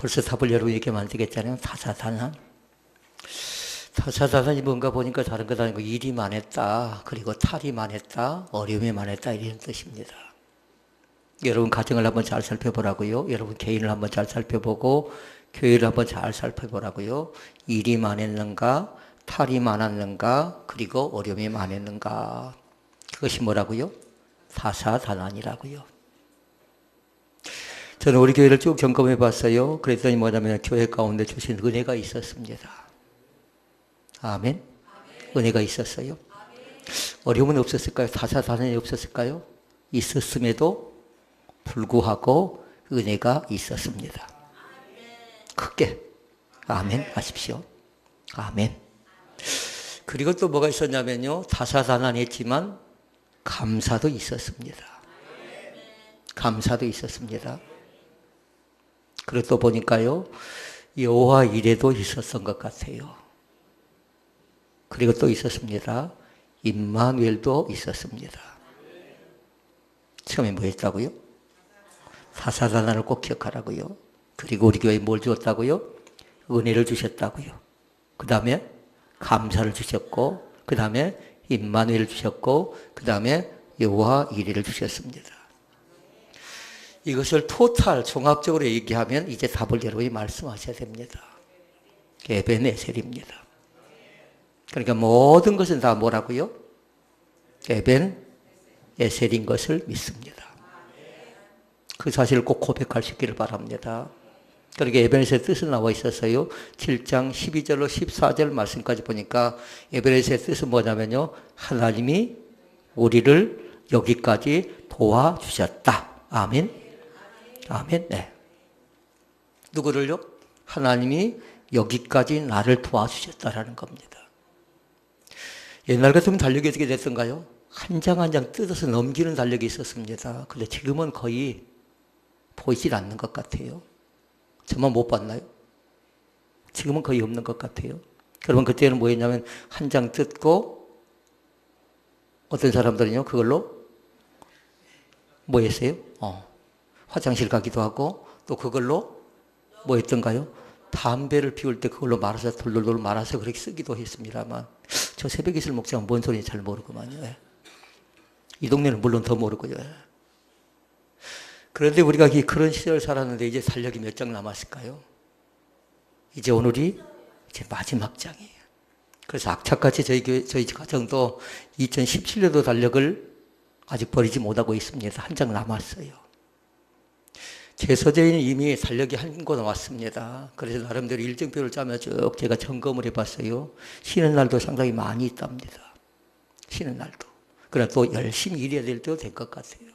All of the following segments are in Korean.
벌써 답을 여러분에게 만들겠잖아요. 타사다난. 타사다난이 뭔가 보니까 다른 것 아니고 일이 많았다. 그리고 탈이 많았다. 어려움이 많았다. 이런 뜻입니다. 여러분 가정을 한번 잘 살펴보라고요. 여러분 개인을 한번 잘 살펴보고 교회를 한번 잘 살펴보라고요. 일이 많았는가, 탈이 많았는가, 그리고 어려움이 많았는가. 그것이 뭐라고요? 사사다난이라고요. 저는 우리 교회를 쭉 점검해 봤어요. 그랬더니 뭐냐면 교회 가운데 주신 은혜가 있었습니다. 아멘. 은혜가 있었어요. 어려움은 없었을까요? 사사다난이 없었을까요? 있었음에도 불구하고 은혜가 있었습니다. 크게 아멘 하십시오. 아멘. 그리고 또 뭐가 있었냐면요. 다사다난했지만 감사도 있었습니다. 감사도 있었습니다. 또 보니까요. 여호와 이래도 있었던 것 같아요. 그리고 또 있었습니다. 임마누엘도 있었습니다. 처음에 뭐였다고요? 사사다난을 꼭 기억하라고요. 그리고 우리 교회에 뭘 주었다고요? 은혜를 주셨다고요. 그 다음에 감사를 주셨고, 그 다음에 임마누엘을 주셨고, 그 다음에 여호와 이리를 주셨습니다. 이것을 토탈 종합적으로 얘기하면 이제 답을 여러분이 말씀하셔야 됩니다. 에벤에셀입니다. 그러니까 모든 것은 다 뭐라고요? 에벤에셀인 것을 믿습니다. 그 사실을 꼭 고백할 수 있기를 바랍니다. 그러니까 에베네스의 뜻은 나와 있었어요. 7장 12절로 14절 말씀까지 보니까 에베네스의 뜻은 뭐냐면요. 하나님이 우리를 여기까지 도와주셨다. 아멘. 아멘. 네. 누구를요? 하나님이 여기까지 나를 도와주셨다라는 겁니다. 옛날 같으면 달력이 어떻게 됐던가요? 한 장 한 장 뜯어서 넘기는 달력이 있었습니다. 근데 지금은 거의 보이질 않는 것 같아요. 저만 못 봤나요? 지금은 거의 없는 것 같아요. 그러면 그때는 뭐였냐면 한 장 뜯고 어떤 사람들은요 그걸로 뭐 했어요? 어, 화장실 가기도 하고 또 그걸로 뭐 했던가요? 담배를 피울 때 그걸로 말아서 돌돌돌 말아서 그렇게 쓰기도 했습니다만 저 새벽 이슬 목장은 뭔 소리인지 잘 모르구만요. 예. 이 동네는 물론 더 모르고요. 예. 그런데 우리가 그런 시절을 살았는데 이제 살력이 몇 장 남았을까요? 이제 오늘이 이제 마지막 장이에요. 그래서 악착같이 저희 교회, 저희 가정도 2017년도 달력을 아직 버리지 못하고 있습니다. 한 장 남았어요. 제 서재에는 이미 달력이 한 권 왔습니다. 그래서 나름대로 일정표를 짜며 쭉 제가 점검을 해봤어요. 쉬는 날도 상당히 많이 있답니다. 쉬는 날도. 그러나 또 열심히 일해야 될 때도 될 것 같아요.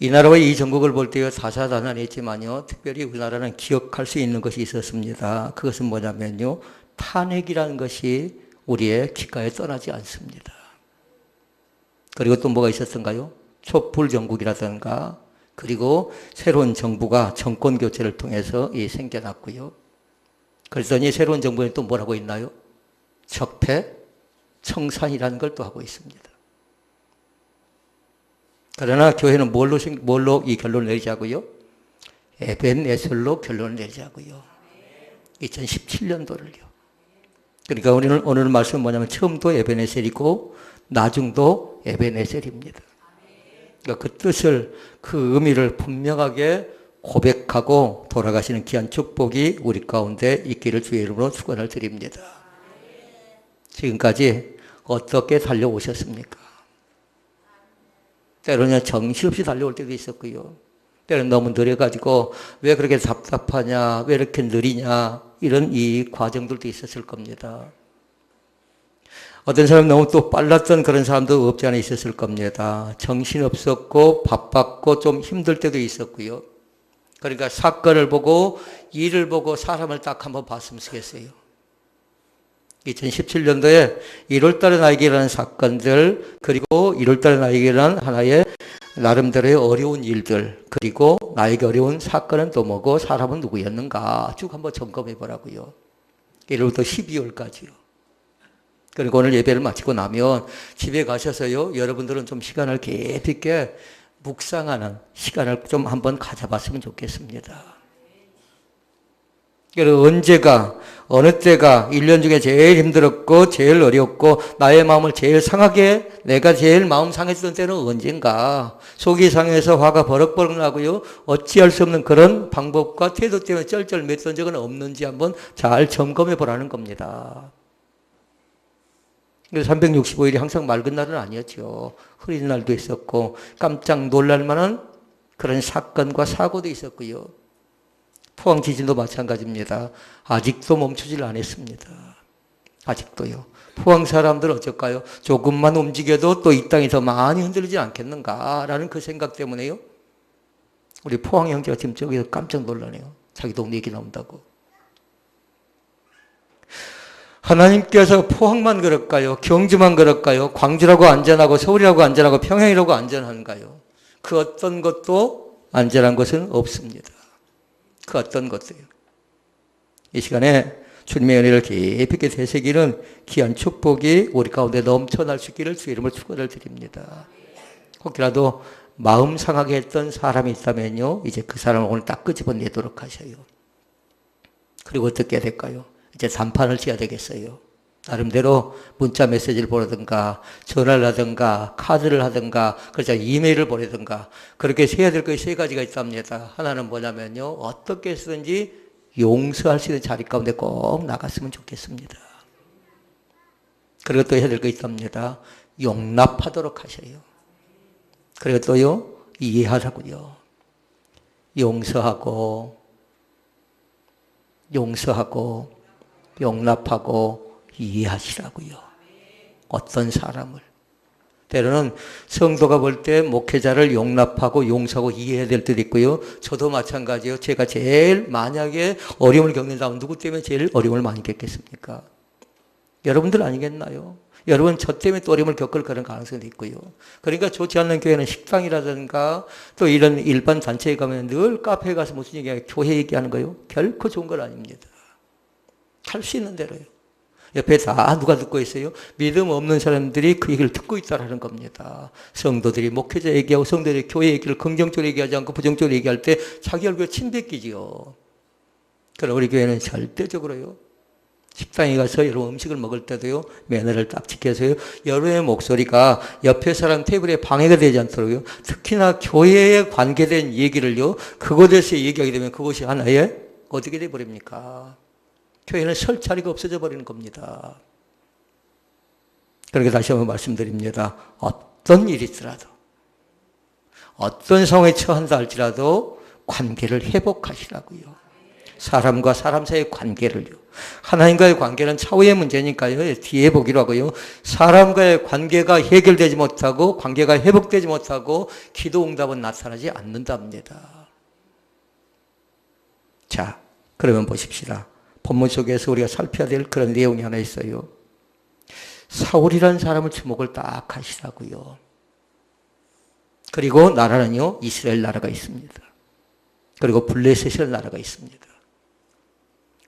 이 나라와 이 전국을 볼 때요, 사사다난했지만요, 특별히 우리나라는 기억할 수 있는 것이 있었습니다. 그것은 뭐냐면요, 탄핵이라는 것이 우리의 귓가에 떠나지 않습니다. 그리고 또 뭐가 있었던가요? 촛불 정국이라든가, 그리고 새로운 정부가 정권 교체를 통해서 이 생겨났고요. 그랬더니 새로운 정부에 또 뭐라고 있나요? 적폐, 청산이라는 걸 또 하고 있습니다. 그러나 교회는 뭘로, 뭘로 이 결론을 내리자고요? 에벤에셀로 결론을 내리자고요. 2017년도를요. 그러니까 우리는 오늘 말씀은 뭐냐면 처음도 에벤에셀이고 나중도 에벤에셀입니다. 그러니까 그 뜻을 그 의미를 분명하게 고백하고 돌아가시는 귀한 축복이 우리 가운데 있기를 주의 이름으로 축원을 드립니다. 지금까지 어떻게 달려오셨습니까? 때로는 정신없이 달려올 때도 있었고요. 때로는 너무 느려가지고 왜 그렇게 답답하냐, 왜 이렇게 느리냐, 이런 이 과정들도 있었을 겁니다. 어떤 사람 너무 또 빨랐던 그런 사람도 없지 않아 있었을 겁니다. 정신 없었고 바빴고 좀 힘들 때도 있었고요. 그러니까 사건을 보고 일을 보고 사람을 딱 한번 봤으면 좋겠어요. 2017년도에 1월달에 나에게 일어난 사건들 그리고 1월달에 나에게 일어난 하나의 나름대로의 어려운 일들 그리고 나에게 어려운 사건은 또 뭐고 사람은 누구였는가 쭉 한번 점검해 보라고요. 1월부터 12월까지요. 그리고 오늘 예배를 마치고 나면 집에 가셔서요 여러분들은 좀 시간을 깊이 있게 묵상하는 시간을 좀 한번 가져봤으면 좋겠습니다. 그래서 언제가 어느 때가 1년 중에 제일 힘들었고 제일 어렵고 나의 마음을 제일 상하게 내가 제일 마음 상했던 때는 언젠가 속이 상해서 화가 버럭버럭 나고요 어찌할 수 없는 그런 방법과 태도 때문에 쩔쩔 맸던 적은 없는지 한번 잘 점검해 보라는 겁니다. 그래서 365일이 항상 맑은 날은 아니었죠. 흐린 날도 있었고 깜짝 놀랄 만한 그런 사건과 사고도 있었고요. 포항 지진도 마찬가지입니다. 아직도 멈추질 않았습니다. 아직도요. 포항 사람들 어쩔까요? 조금만 움직여도 또이더 많이 흔들리지 않겠는가라는 그 생각 때문에요. 우리 포항 형제가 지금 저기서 깜짝 놀라네요. 자기 동네 얘기 나온다고. 하나님께서 포항만 그럴까요? 경주만 그럴까요? 광주라고 안전하고 서울이라고 안전하고 평양이라고 안전한가요? 그 어떤 것도 안전한 것은 없습니다. 그 어떤 것도요. 이 시간에 주님의 은혜를 깊이 있게 되새기는 귀한 축복이 우리 가운데 넘쳐날 수 있기를 주 이름을 축원을 드립니다. 혹이라도 마음 상하게 했던 사람이 있다면요. 이제 그 사람을 오늘 딱 끄집어내도록 하셔요. 그리고 어떻게 될까요? 이제 단판을 지어야 되겠어요. 나름대로 문자 메시지를 보내든가 전화를 하든가 카드를 하든가 그렇죠 이메일을 보내든가 그렇게 해야 될 것이 세 가지가 있답니다. 하나는 뭐냐면요 어떻게 해서든지 용서할 수 있는 자리 가운데 꼭 나갔으면 좋겠습니다. 그리고 또 해야 될 거 있답니다. 용납하도록 하셔요. 그리고 또요 이해하라고요. 용서하고 용서하고 용납하고 이해하시라고요. 어떤 사람을. 때로는 성도가 볼 때 목회자를 용납하고 용서하고 이해해야 될 때도 있고요. 저도 마찬가지예요. 제가 제일 만약에 어려움을 겪는다면 누구 때문에 제일 어려움을 많이 겪겠습니까? 여러분들 아니겠나요? 여러분 저 때문에 또 어려움을 겪을 그런 가능성도 있고요. 그러니까 좋지 않는 교회는 식당이라든가 또 이런 일반 단체에 가면 늘 카페에 가서 무슨 얘기야 교회 얘기하는 거요. 결코 좋은 건 아닙니다. 할수 있는 대로요. 옆에 다 누가 듣고 있어요? 믿음 없는 사람들이 그 얘기를 듣고 있다라는 겁니다. 성도들이 목회자 얘기하고 성도들이 교회 얘기를 긍정적으로 얘기하지 않고 부정적으로 얘기할 때 자기 얼굴에 침 뱉기지요. 그럼 우리 교회는 절대적으로요. 식당에 가서 여러분 음식을 먹을 때도요, 매너를 딱 지켜서요, 여러분의 목소리가 옆에 사람 테이블에 방해가 되지 않도록요, 특히나 교회에 관계된 얘기를요, 그곳에서 얘기하게 되면 그것이 하나의 어떻게 돼버립니까? 교회는 설 자리가 없어져 버리는 겁니다. 그렇게 다시 한번 말씀드립니다. 어떤 일이 있더라도, 어떤 상황에 처한다 할지라도 관계를 회복하시라고요. 사람과 사람 사이의 관계를요. 하나님과의 관계는 차후의 문제니까요. 뒤에 보기로 하고요. 사람과의 관계가 해결되지 못하고 관계가 회복되지 못하고 기도 응답은 나타나지 않는답니다. 자, 그러면 보십시다. 본문 속에서 우리가 살펴야 될 그런 내용이 하나 있어요. 사울이라는 사람을 주목을 딱 하시라고요. 그리고 나라는요, 이스라엘 나라가 있습니다. 그리고 블레셋이라는 나라가 있습니다.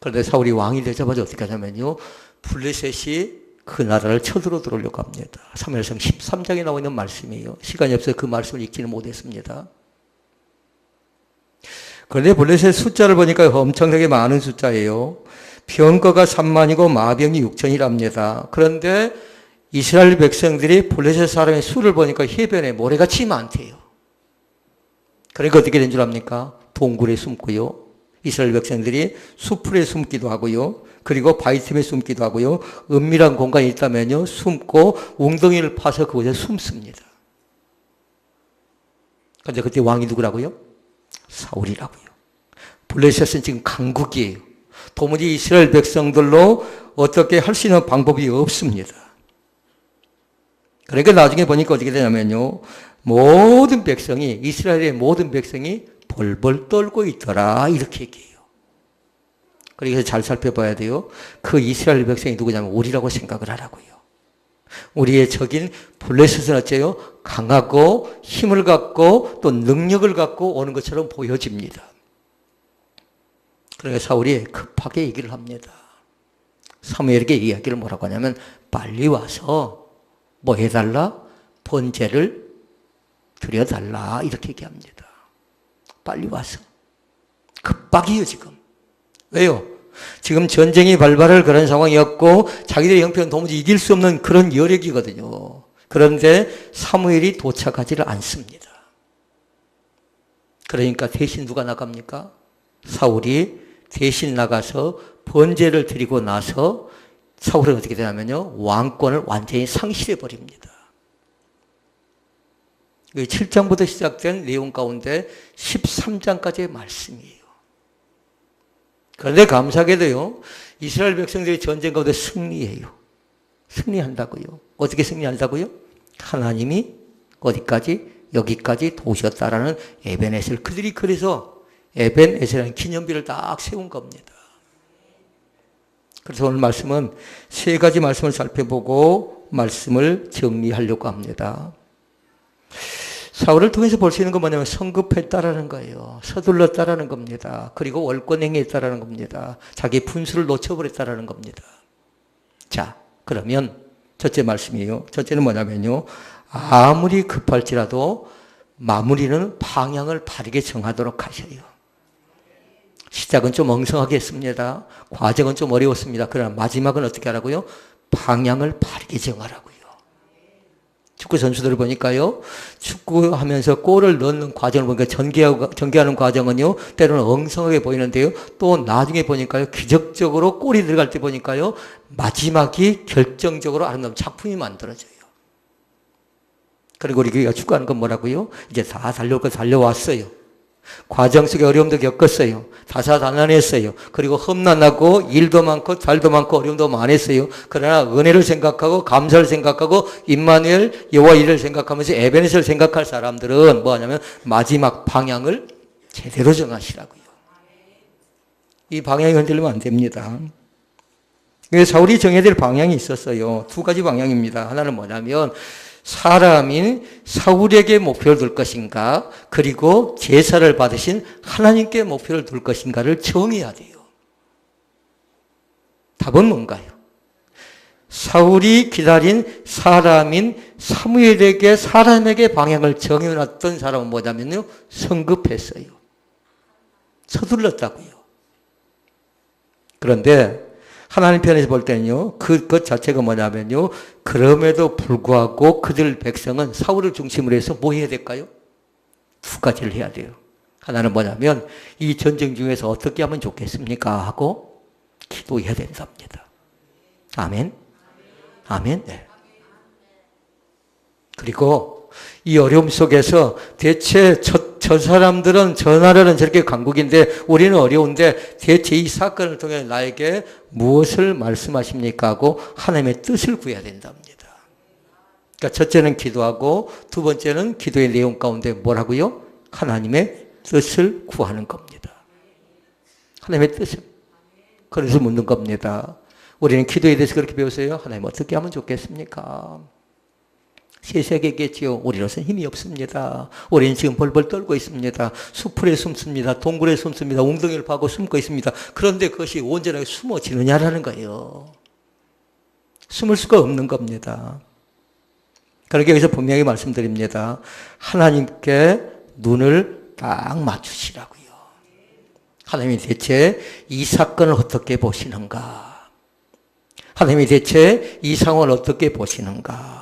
그런데 사울이 왕이 되자마자 어떻게 하냐면요, 블레셋이 그 나라를 쳐들어 들어오려고 합니다. 3일성 13장에 나와 있는 말씀이에요. 시간이 없어서 그 말씀을 읽지는 못했습니다. 그런데 블레셋 숫자를 보니까 엄청나게 많은 숫자예요. 병거가 3만이고 마병이 6천이랍니다. 그런데 이스라엘 백성들이 블레셋 사람의 수를 보니까 해변에 모래같이 많대요. 그러니까 어떻게 된 줄 압니까? 동굴에 숨고요. 이스라엘 백성들이 수풀에 숨기도 하고요. 그리고 바위 틈에 숨기도 하고요. 은밀한 공간이 있다면요. 숨고 웅덩이를 파서 그곳에 숨습니다. 근데 그때 왕이 누구라고요? 사울이라고요. 블레셋은 지금 강국이에요. 도무지 이스라엘 백성들로 어떻게 할 수 있는 방법이 없습니다. 그러니까 나중에 보니까 어떻게 되냐면요. 모든 백성이, 이스라엘의 모든 백성이 벌벌 떨고 있더라. 이렇게 얘기해요. 그래서 잘 살펴봐야 돼요. 그 이스라엘 백성이 누구냐면 우리라고 생각을 하라고요. 우리의 적인 블레셋은 어째요? 강하고 힘을 갖고 또 능력을 갖고 오는 것처럼 보여집니다. 그러니까 사울이 급하게 얘기를 합니다. 사무엘에게 이야기를 뭐라고 하냐면 빨리 와서 뭐 해달라? 번제를 드려달라 이렇게 얘기합니다. 빨리 와서. 급박이에요 지금. 왜요? 지금 전쟁이 발발할 그런 상황이었고 자기들의 형편은 도무지 이길 수 없는 그런 여력이거든요. 그런데 사무엘이 도착하지를 않습니다. 그러니까 대신 누가 나갑니까? 사울이 대신 나가서 번제를 드리고 나서 사울은 어떻게 되냐면요. 왕권을 완전히 상실해 버립니다. 7장부터 시작된 내용 가운데 13장까지의 말씀이에요. 그런데 감사하게도요, 이스라엘 백성들이 전쟁 가운데 승리해요. 승리한다고요. 어떻게 승리한다고요? 하나님이 어디까지? 여기까지 도우셨다라는 에벤에셀. 그들이 그래서 에벤에셀이라는 기념비를 딱 세운 겁니다. 그래서 오늘 말씀은 세 가지 말씀을 살펴보고 말씀을 정리하려고 합니다. 사울을 통해서 볼 수 있는 건 뭐냐면 성급했다라는 거예요. 서둘렀다라는 겁니다. 그리고 월권행위했다라는 겁니다. 자기 분수를 놓쳐버렸다라는 겁니다. 자, 그러면 첫째 말씀이에요. 첫째는 뭐냐면요. 아무리 급할지라도 마무리는 방향을 바르게 정하도록 하셔요. 시작은 좀 엉성하게 했습니다. 과정은 좀 어려웠습니다. 그러나 마지막은 어떻게 하라고요? 방향을 바르게 정하라고요. 축구 선수들을 보니까요, 축구하면서 골을 넣는 과정을 보니까 전개하고, 전개하는 과정은요, 때로는 엉성하게 보이는데요, 또 나중에 보니까요, 기적적으로 골이 들어갈 때 보니까요, 마지막이 결정적으로 아름다운 작품이 만들어져요. 그리고 우리가 축구하는 건 뭐라고요? 이제 다 달려올 거 달려왔어요. 과정 속에 어려움도 겪었어요. 다사다난했어요. 그리고 험난하고 일도 많고 달도 많고 어려움도 많았어요. 그러나 은혜를 생각하고 감사를 생각하고 임마누엘 여호와 이를 생각하면서 에베네스를 생각할 사람들은 뭐하냐면 마지막 방향을 제대로 정하시라고요. 이 방향이 흔들리면 안 됩니다. 사울이 정해야 될 방향이 있었어요. 두 가지 방향입니다. 하나는 뭐냐면 사람인 사울에게 목표를 둘 것인가, 그리고 제사를 받으신 하나님께 목표를 둘 것인가를 정해야 돼요. 답은 뭔가요? 사울이 기다린 사람인 사무엘에게 사람에게 방향을 정해놨던 사람은 뭐냐면요, 성급했어요. 서둘렀다고요. 그런데 하나님 편에서 볼 때는요, 그, 것 자체가 뭐냐면요, 그럼에도 불구하고 그들 백성은 사울을 중심으로 해서 뭐 해야 될까요? 두 가지를 해야 돼요. 하나는 뭐냐면, 이 전쟁 중에서 어떻게 하면 좋겠습니까? 하고 기도해야 된답니다. 아멘? 아멘? 네. 그리고 이 어려움 속에서 대체 저, 저 사람들은 저 나라는 저렇게 강국인데 우리는 어려운데 대체 이 사건을 통해 나에게 무엇을 말씀하십니까? 하고 하나님의 뜻을 구해야 된답니다. 그러니까 첫째는 기도하고 두 번째는 기도의 내용 가운데 뭐라고요? 하나님의 뜻을 구하는 겁니다. 하나님의 뜻을. 그래서 묻는 겁니다. 우리는 기도에 대해서 그렇게 배웠어요. 하나님 어떻게 하면 좋겠습니까? 세세계겠지요. 우리로서는 힘이 없습니다. 우리는 지금 벌벌 떨고 있습니다. 수풀에 숨습니다. 동굴에 숨습니다. 웅덩이를 파고 숨고 있습니다. 그런데 그것이 온전하게 숨어지느냐라는 거예요. 숨을 수가 없는 겁니다. 그러게 여기서 분명히 말씀드립니다. 하나님께 눈을 딱 맞추시라고요. 하나님이 대체 이 사건을 어떻게 보시는가? 하나님이 대체 이 상황을 어떻게 보시는가?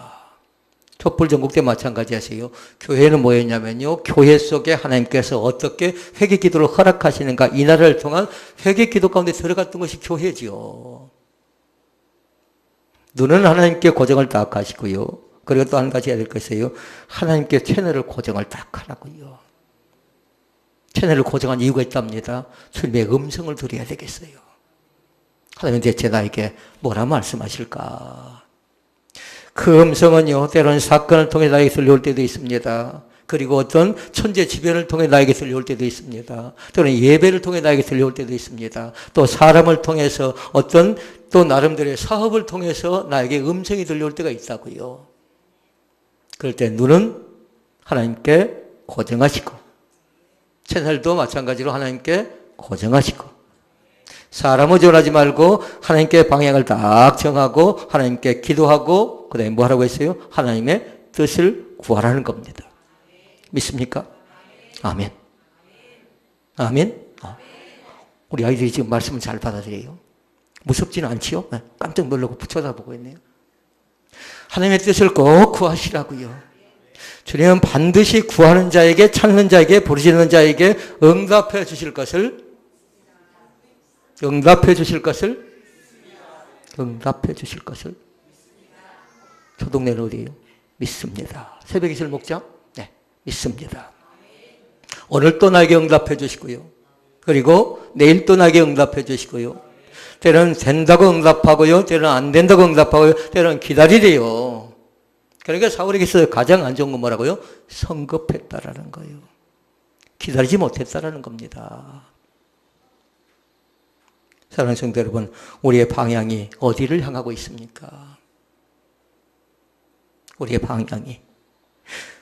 촛불 전국 때 마찬가지 하세요. 교회는 뭐였냐면요. 교회 속에 하나님께서 어떻게 회개 기도를 허락하시는가. 이 나라를 통한 회개 기도 가운데 들어갔던 것이 교회지요. 눈은 하나님께 고정을 딱 하시고요. 그리고 또 한 가지 해야 될 것이에요. 하나님께 채널을 고정을 딱 하라고요. 채널을 고정한 이유가 있답니다. 주님의 음성을 들어야 되겠어요. 하나님 대체 나에게 뭐라 말씀하실까? 그 음성은요, 때로는 사건을 통해 나에게 들려올 때도 있습니다. 그리고 어떤 천재 지변을 통해 나에게 들려올 때도 있습니다. 또는 예배를 통해 나에게 들려올 때도 있습니다. 또 사람을 통해서 어떤 또 나름대로의 사업을 통해서 나에게 음성이 들려올 때가 있다고요. 그럴 때 눈은 하나님께 고정하시고 채널도 마찬가지로 하나님께 고정하시고 사람을 전하지 말고 하나님께 방향을 딱 정하고 하나님께 기도하고 그 다음에 뭐 하라고 했어요? 하나님의 뜻을 구하라는 겁니다. 믿습니까? 아멘. 아멘. 어. 우리 아이들이 지금 말씀을 잘 받아들여요. 무섭지는 않지요? 네, 깜짝 놀라고 붙여다보고 있네요. 하나님의 뜻을 꼭 구하시라고요. 주님은 반드시 구하는 자에게 찾는 자에게 부르짖는 자에게 응답해 주실 것을 응답해 주실 것을 응답해 주실 것을 초동네는 어디예요? 믿습니다. 새벽 이슬 목장? 네, 믿습니다. 오늘 또 나에게 응답해 주시고요. 그리고 내일 또 나에게 응답해 주시고요. 때로는 된다고 응답하고요. 때로는 안 된다고 응답하고요. 때로는 기다리래요. 그러니까 사울에게서 가장 안 좋은 건 뭐라고요? 성급했다라는 거예요. 기다리지 못했다라는 겁니다. 사랑하는 성도 여러분, 우리의 방향이 어디를 향하고 있습니까? 우리의 방향이.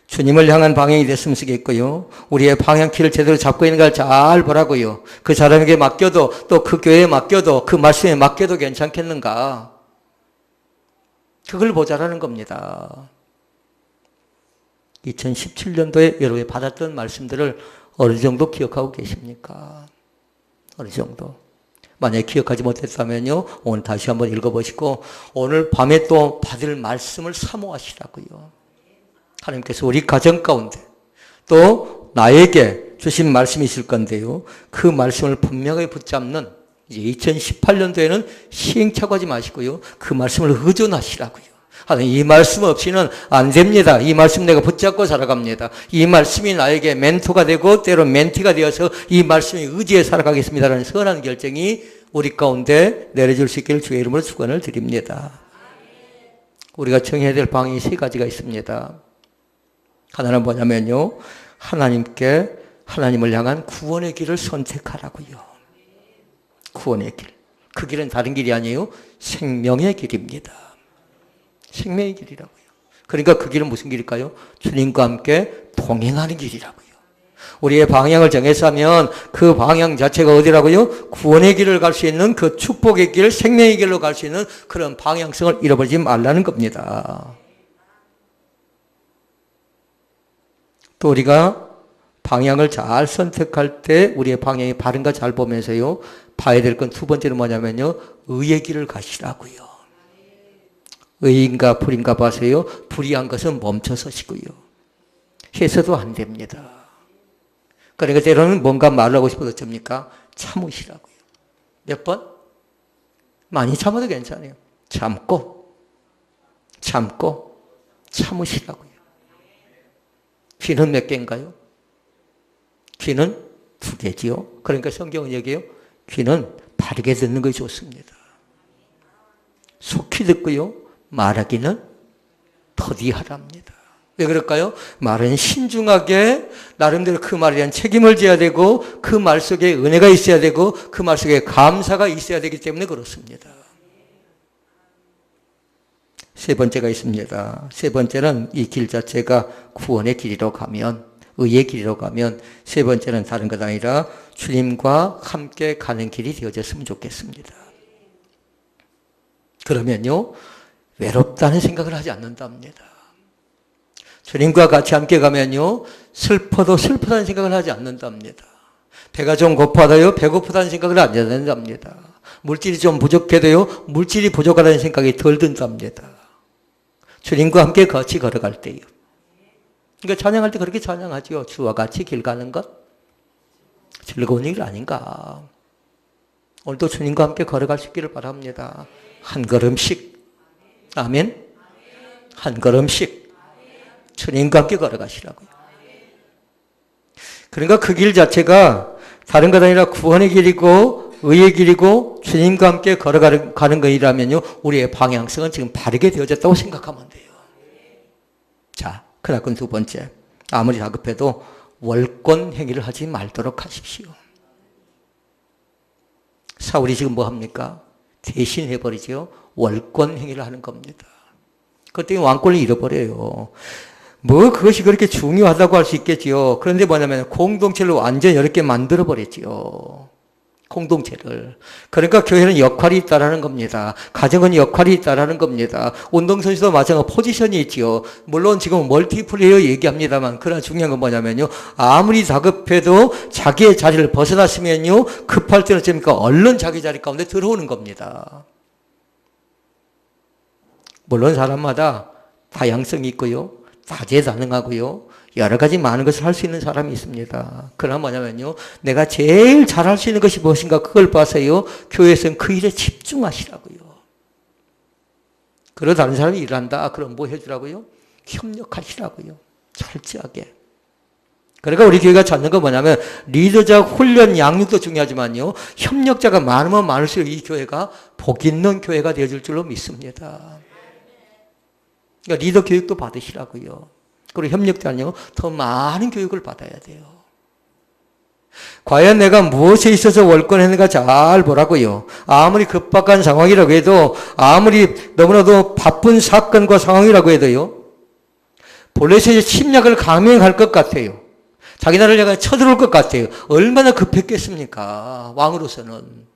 주님을 향한 방향이 됐으면 좋겠고요. 우리의 방향키를 제대로 잡고 있는 걸잘 보라고요. 그 사람에게 맡겨도 또 그 교회에 맡겨도 그 말씀에 맡겨도 괜찮겠는가? 그걸 보자라는 겁니다. 2017년도에 여러분이 받았던 말씀들을 어느 정도 기억하고 계십니까? 어느 정도. 만약에 기억하지 못했다면요, 오늘 다시 한번 읽어보시고, 오늘 밤에 또 받을 말씀을 사모하시라고요. 하나님께서 우리 가정 가운데, 또 나에게 주신 말씀이 있을 건데요, 그 말씀을 분명하게 붙잡는 이제 2018년도에는 시행착오하지 마시고요, 그 말씀을 의존하시라고요. 하나님 이 말씀 없이는 안 됩니다. 이 말씀 내가 붙잡고 살아갑니다. 이 말씀이 나에게 멘토가 되고 때로 멘티가 되어서 이 말씀이 의지에 살아가겠습니다라는 선한 결정이 우리 가운데 내려줄 수 있기를 주의 이름으로 축원을 드립니다. 우리가 정해야 될 방이 세 가지가 있습니다. 하나는 뭐냐면요. 하나님께 하나님을 향한 구원의 길을 선택하라고요. 구원의 길. 그 길은 다른 길이 아니에요. 생명의 길입니다. 생명의 길이라고요. 그러니까 그 길은 무슨 길일까요? 주님과 함께 동행하는 길이라고요. 우리의 방향을 정해서 하면 그 방향 자체가 어디라고요? 구원의 길을 갈 수 있는 그 축복의 길, 생명의 길로 갈 수 있는 그런 방향성을 잃어버리지 말라는 겁니다. 또 우리가 방향을 잘 선택할 때 우리의 방향이 바른가 잘 보면서요. 봐야 될 건 두 번째는 뭐냐면요. 의의 길을 가시라고요. 의인가 불인가 봐서요. 불의한 것은 멈춰 서시고요. 해서도 안 됩니다. 그러니까 때로는 뭔가 말을 하고 싶어도 어쩝니까? 참으시라고요. 몇 번? 많이 참아도 괜찮아요. 참고, 참고, 참으시라고요. 귀는 몇 개인가요? 귀는 두 개지요. 그러니까 성경은 얘기해요. 귀는 바르게 듣는 것이 좋습니다. 속히 듣고요. 말하기는 더디하랍니다. 왜 그럴까요? 말은 신중하게 나름대로 그 말에 대한 책임을 져야 되고 그 말 속에 은혜가 있어야 되고 그 말 속에 감사가 있어야 되기 때문에 그렇습니다. 세 번째가 있습니다. 세 번째는 이 길 자체가 구원의 길이로 가면 의의 길이로 가면 세 번째는 다른 것 아니라 주님과 함께 가는 길이 되어졌으면 좋겠습니다. 그러면요 외롭다는 생각을 하지 않는답니다. 주님과 같이 함께 가면요, 슬퍼도 슬프다는 생각을 하지 않는답니다. 배가 좀 고파도요, 배고프다는 생각을 안 한답니다. 물질이 좀 부족해도요, 물질이 부족하다는 생각이 덜 든답니다. 주님과 함께 같이 걸어갈 때요. 그러니까 찬양할 때 그렇게 찬양하지요. 주와 같이 길 가는 것. 즐거운 일 아닌가. 오늘도 주님과 함께 걸어갈 수 있기를 바랍니다. 한 걸음씩. 아멘. 한 걸음씩. 주님과 함께 걸어가시라고요. 그러니까 그 길 자체가 다른 것 아니라 구원의 길이고 의의 길이고 주님과 함께 걸어가는 것이라면요. 우리의 방향성은 지금 바르게 되어졌다고 생각하면 돼요. 자, 그나큰 두 번째. 아무리 다급해도 월권 행위를 하지 말도록 하십시오. 사울이 지금 뭐 합니까? 대신 해버리죠. 월권 행위를 하는 겁니다. 그때 왕권을 잃어버려요. 뭐 그것이 그렇게 중요하다고 할 수 있겠지요. 그런데 뭐냐면 공동체를 완전히 이렇게 만들어 버렸지요. 공동체를. 그러니까 교회는 역할이 있다라는 겁니다. 가정은 역할이 있다라는 겁니다. 운동선수도 마찬가지 포지션이 있지요. 물론 지금 멀티플레이어 얘기합니다만, 그러나 중요한 건 뭐냐면요. 아무리 다급해도 자기의 자리를 벗어났으면요. 급할 때는 어쩝니까? 얼른 자기 자리 가운데 들어오는 겁니다. 물론 사람마다 다양성이 있고요. 다재다능하고요. 여러 가지 많은 것을 할 수 있는 사람이 있습니다. 그러나 뭐냐면요. 내가 제일 잘할 수 있는 것이 무엇인가 그걸 봐서요. 교회에서는 그 일에 집중하시라고요. 그러 다른 사람이 일한다. 그럼 뭐 해주라고요? 협력하시라고요. 철저하게. 그러니까 우리 교회가 찾는 건 뭐냐면 리더적 훈련 양육도 중요하지만요. 협력자가 많으면 많을수록 이 교회가 복 있는 교회가 되어줄 줄로 믿습니다. 그러니까 리더 교육도 받으시라고요. 그리고 협력자는요, 더 많은 교육을 받아야 돼요. 과연 내가 무엇에 있어서 월권했는가 잘 보라고요. 아무리 급박한 상황이라고 해도, 아무리 너무나도 바쁜 사건과 상황이라고 해도요, 볼레셋의 침략을 감행할 것 같아요. 자기 나라를 내가 쳐들어올 것 같아요. 얼마나 급했겠습니까? 왕으로서는.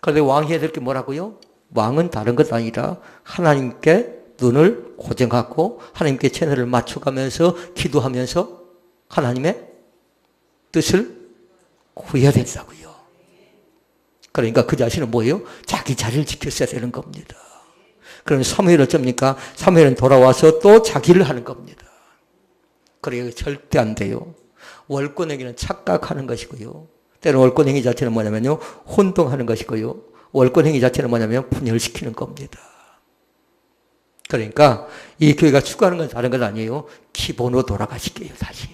그런데 왕이 해야 될 게 뭐라고요? 왕은 다른 것 아니라 하나님께 눈을 고정하고 하나님께 채널을 맞춰가면서 기도하면서 하나님의 뜻을 구해야 된다고요. 그러니까 그 자신은 뭐예요? 자기 자리를 지켰어야 되는 겁니다. 그럼 사무엘 어쩝니까? 사무엘은 돌아와서 또 자기를 하는 겁니다. 그러니까 절대 안 돼요. 월권행위는 착각하는 것이고요. 때로 월권행위 자체는 뭐냐면요. 혼동하는 것이고요. 월권행위 자체는 뭐냐면 분열시키는 겁니다. 그러니까 이 교회가 추구하는 건 다른 건 아니에요. 기본으로 돌아가실게요, 다시.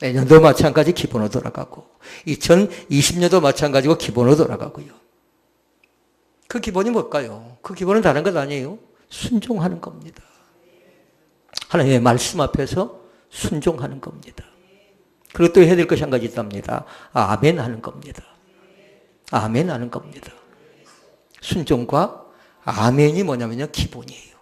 내년도 마찬가지 기본으로 돌아가고, 2020년도 마찬가지고 기본으로 돌아가고요. 그 기본이 뭘까요? 그 기본은 다른 것 아니에요. 순종하는 겁니다. 하나님의 말씀 앞에서 순종하는 겁니다. 그리고 또 해야 될 것이 한 가지 있답니다. 아멘 하는 겁니다. 아멘 하는 겁니다. 순종과 아멘이 뭐냐면요, 기본이에요.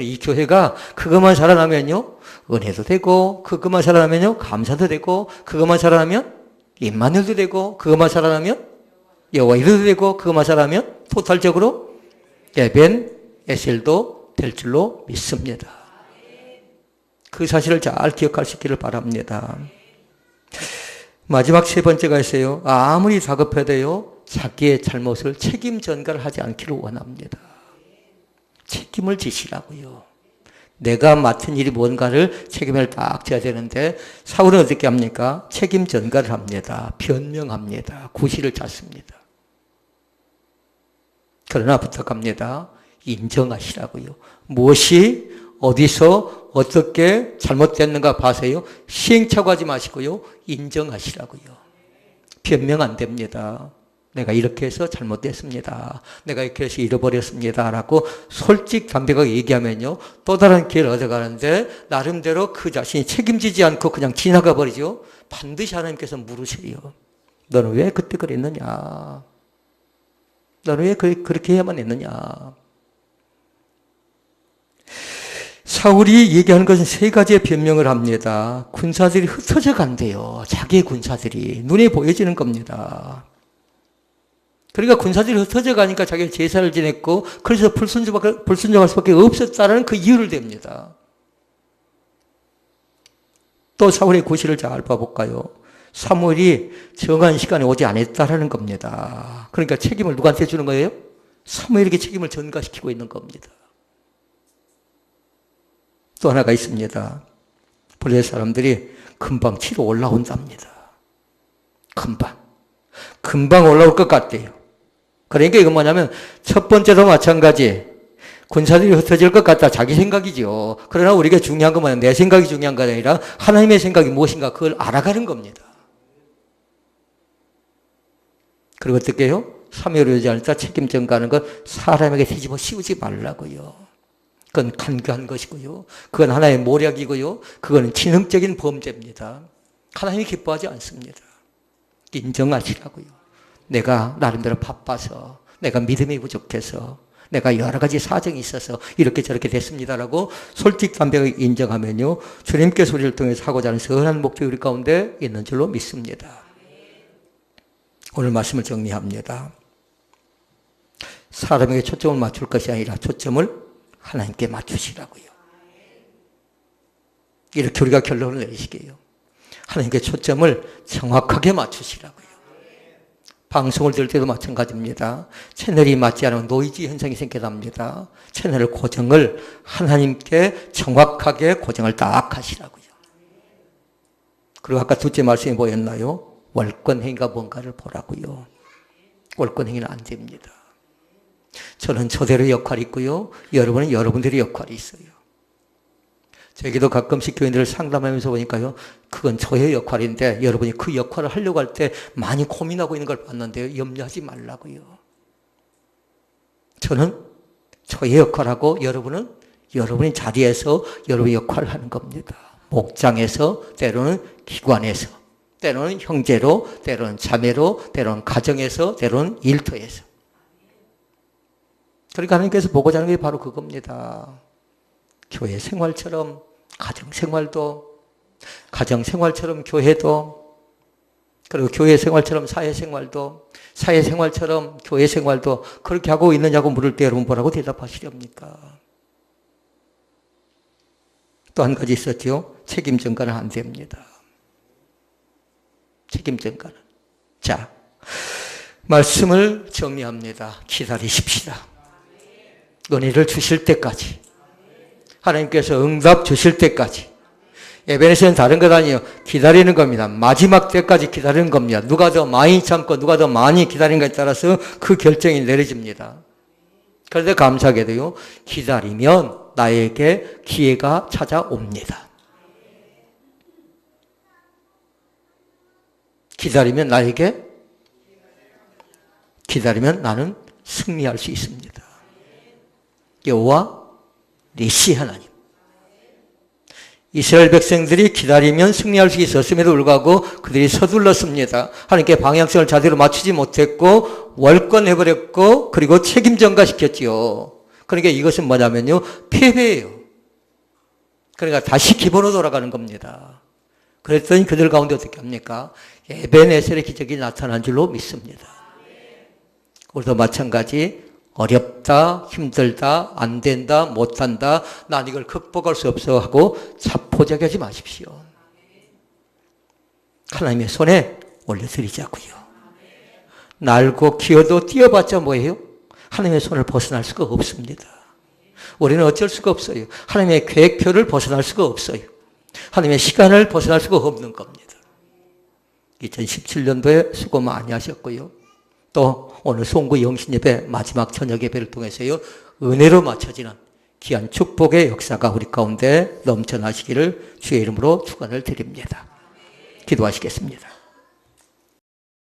이 교회가 그것만 살아나면요, 은혜도 되고, 그것만 살아나면요, 감사도 되고, 그것만 살아나면 임마늘도 되고, 그것만 살아나면 여호와 이르도 되고, 그것만 살아나면 토탈적으로 에벤 에셀도 될 줄로 믿습니다. 그 사실을 잘 있기를 바랍니다. 마지막 세 번째가 있어요. 아무리 다급해도요, 자기의 잘못을 책임 전가를 하지 않기를 원합니다. 책임을 지시라고요. 내가 맡은 일이 뭔가를 책임을 딱 져야 되는데 사울은 어떻게 합니까? 책임 전가를 합니다. 변명합니다. 구실을 찾습니다. 그러나 부탁합니다. 인정하시라고요. 무엇이 어디서 어떻게 잘못됐는가 봐서요. 시행착오하지 마시고요. 인정하시라고요. 변명 안 됩니다. 내가 이렇게 해서 잘못됐습니다. 내가 이렇게 해서 잃어버렸습니다. 라고 솔직 담백하게 얘기하면요. 또 다른 기회를 얻어가는데 나름대로 그 자신이 책임지지 않고 그냥 지나가 버리죠. 반드시 하나님께서 물으세요. 너는 왜 그때 그랬느냐? 너는 왜 그렇게 해야만 했느냐? 사울이 얘기하는 것은 세 가지의 변명을 합니다. 군사들이 흩어져 간대요. 자기의 군사들이. 눈에 보여지는 겁니다. 그러니까 군사들이 흩어져 가니까 자기가 제사를 지냈고 그래서 불순종할, 불순종할 수밖에 없었다는 그 이유를 댑니다. 또 사울의 구실을 잘 봐볼까요? 사무엘이 정한 시간에 오지 않았다라는 겁니다. 그러니까 책임을 누구한테 주는 거예요? 사무엘에게 책임을 전가시키고 있는 겁니다. 또 하나가 있습니다. 블레 사람들이 금방 치러 올라온답니다. 금방. 금방 올라올 것 같대요. 그러니까 이건 뭐냐면 첫 번째도 마찬가지. 군사들이 흩어질 것 같다. 자기 생각이죠. 그러나 우리가 중요한 건 뭐냐. 내 생각이 중요한 게 아니라 하나님의 생각이 무엇인가 그걸 알아가는 겁니다. 그리고 어떻게 해요? 여지 않다 책임 전가하는 건 사람에게 뒤집어 씌우지 말라고요. 그건 간교한 것이고요. 그건 하나의 모략이고요. 그거는 진흥적인 범죄입니다. 하나님이 기뻐하지 않습니다. 인정하시라고요. 내가 나름대로 바빠서, 내가 믿음이 부족해서, 내가 여러 가지 사정이 있어서 이렇게 저렇게 됐습니다라고 솔직 담백하게 인정하면요. 주님께서 우리를 통해서 하고자 하는 선한 목적이 우리 가운데 있는 줄로 믿습니다. 오늘 말씀을 정리합니다. 사람에게 초점을 맞출 것이 아니라 초점을 하나님께 맞추시라고요. 이렇게 우리가 결론을 내리시게요. 하나님께 초점을 정확하게 맞추시라고요. 방송을 들 때도 마찬가지입니다. 채널이 맞지 않으면 노이즈 현상이 생겨 납니다. 채널 고정을 하나님께 정확하게 고정을 딱 하시라고요. 그리고 아까 둘째 말씀이 뭐였나요? 월권행위가 뭔가를 보라고요. 월권행위는 안 됩니다. 저는 저대로 역할이 있고요. 여러분은 여러분들의 역할이 있어요. 저에게도 가끔씩 교인들을 상담하면서 보니까요. 그건 저의 역할인데 여러분이 그 역할을 하려고 할 때 많이 고민하고 있는 걸 봤는데요. 염려하지 말라고요. 저는 저의 역할하고 여러분은 여러분의 자리에서 여러분의 역할을 하는 겁니다. 목장에서 때로는 기관에서 때로는 형제로 때로는 자매로 때로는 가정에서 때로는 일터에서 그러니까 하나님께서 보고자 하는 게 바로 그겁니다. 교회 생활처럼 가정 생활도 가정 생활처럼 교회도 그리고 교회 생활처럼 사회 생활도 사회 생활처럼 교회 생활도 그렇게 하고 있느냐고 물을 때 여러분 뭐라고 대답하시렵니까? 또 한 가지 있었죠. 책임 전가는 안 됩니다. 책임 전가는. 자, 말씀을 정리합니다. 기다리십시다. 은혜를 주실 때까지. 하나님께서 응답 주실 때까지. 에베네스는 다른 것 아니에요. 기다리는 겁니다. 마지막 때까지 기다리는 겁니다. 누가 더 많이 참고 누가 더 많이 기다리는 것에 따라서 그 결정이 내려집니다. 그런데 감사하게도요. 기다리면 나에게 기회가 찾아옵니다. 기다리면 나에게 기다리면 나는 승리할 수 있습니다. 여호와 니시 하나님. 이스라엘 백성들이 기다리면 승리할 수 있었음에도 불구하고 그들이 서둘렀습니다. 하나님께 방향성을 자대로 맞추지 못했고 월권해버렸고 그리고 책임 전가시켰지요. 그러니까 이것은 뭐냐면요. 패배예요. 그러니까 다시 기본으로 돌아가는 겁니다. 그랬더니 그들 가운데 어떻게 합니까? 에베네셀의 기적이 나타난 줄로 믿습니다. 우리도 마찬가지 어렵다, 힘들다, 안 된다, 못한다, 난 이걸 극복할 수 없어 하고 자포자기하지 마십시오. 하나님의 손에 올려드리자고요. 날고 기어도 뛰어봤자 뭐예요? 하나님의 손을 벗어날 수가 없습니다. 우리는 어쩔 수가 없어요. 하나님의 계획표를 벗어날 수가 없어요. 하나님의 시간을 벗어날 수가 없는 겁니다. 2017년도에 수고 많이 하셨고요. 또 오늘 송구 영신예배 마지막 저녁 예배를 통해서요. 은혜로 맞춰지는 귀한 축복의 역사가 우리 가운데 넘쳐나시기를 주의 이름으로 축원을 드립니다. 기도하시겠습니다.